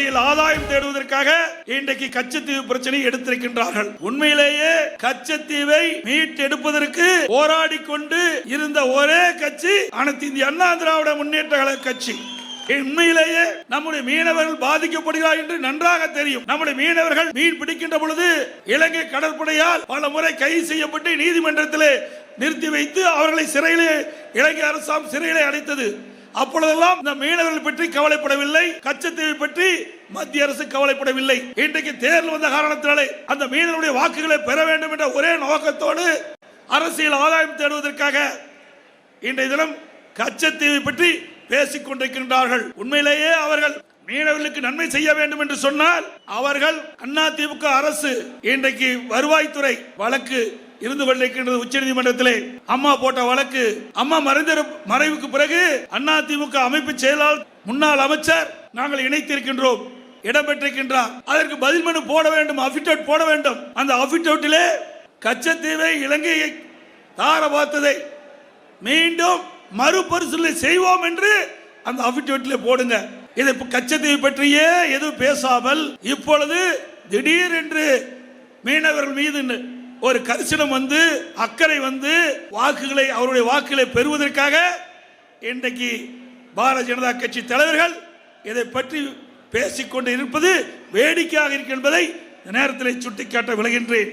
அரசியல் ஆதாயம் தேடுவதற்காக இன்றைக்கு கச்சத்தீவு பிரச்சனை எடுத்திருக்கின்றார்கள். உண்மையிலேயே கச்சத்தீவை மீட்டெடுப்பதற்கு போராடி கொண்டு இருந்த ஒரே கட்சி அனைத்து இந்திய அண்ணா திராவிட முன்னேற்ற கழக கட்சி. உண்மையிலேயே நம்முடைய மீனவர்கள் பாதிக்கப்படுகிறார் என்று நன்றாக தெரியும். நம்முடைய மீனவர்கள் மீன் பிடிக்கின்ற பொழுது இலங்கை கடற்படையால் பல முறை கைது செய்யப்பட்டு நீதிமன்றத்திலே நிறுத்தி வைத்து அவர்களை சிறையிலே இலங்கை அரசாங்கம் சிறையிலே அடைத்தது. அப்பொழுதெல்லாம் இந்த மீனவர்கள் பற்றி கவலைப்படவில்லை கச்சத்தீவை பற்றி மத்திய அரசு கவலைப்படவில்லை. இன்றைக்கு தேர்தல் வந்த காரணத்தினாலே அந்த மீனவருடைய வாக்குகளை பெற வேண்டும் என்ற ஒரே நோக்கத்தோடு அரசியல் ஆதாயம் தேடுவதற்காக இன்றைய தினம் கச்சத்தீவை பற்றி பேசிக் கொண்டிருக்கின்றார்கள். உண்மையிலேயே அவர்கள் மீனவர்களுக்கு நன்மை செய்ய வேண்டும் என்று சொன்னால் அவர்கள் அண்ணா திமுக அரசு இன்றைக்கு வருவாய்த்துறை வழக்கு இருந்து கொண்டிருக்கின்றது உச்சநீதிமன்றத்திலே அம்மா போட்ட வழக்கு அம்மா மறைந்த மறைவுக்கு பிறகு அண்ணா திமுக அமைப்பு செயலாளர் முன்னாள் அமைச்சர் நாங்கள் இணைத்திருக்கின்றோம் இடம்பெற்றிருக்கின்றார். அதற்கு பதில் மனு போட வேண்டும் அபிடவுட் போட வேண்டும். அந்த அபிடவுட்டிலே கச்சத்தீவை இலங்கையை தார பார்த்ததை மீண்டும் மறுபரிசீலனை செய்வோம் என்று அந்த அபிடவிட்டில் போடுங்க. இதை கச்சத்தீவு பற்றியே எதுவும் பேசாமல் இப்பொழுது திடீர் என்று மீனவர்கள் மீது ஒரு கரிசனம் வந்து அக்கறை வந்து வாக்குகளை அவருடைய வாக்குகளை பெறுவதற்காக இன்றைக்கு பாரதிய ஜனதா கட்சி தலைவர்கள் இதை பற்றி பேசிக்கொண்டு இருப்பது வேடிக்கையாக இருக்கு என்பதை நேரத்தில் சுட்டிக்காட்ட விளைகின்றேன்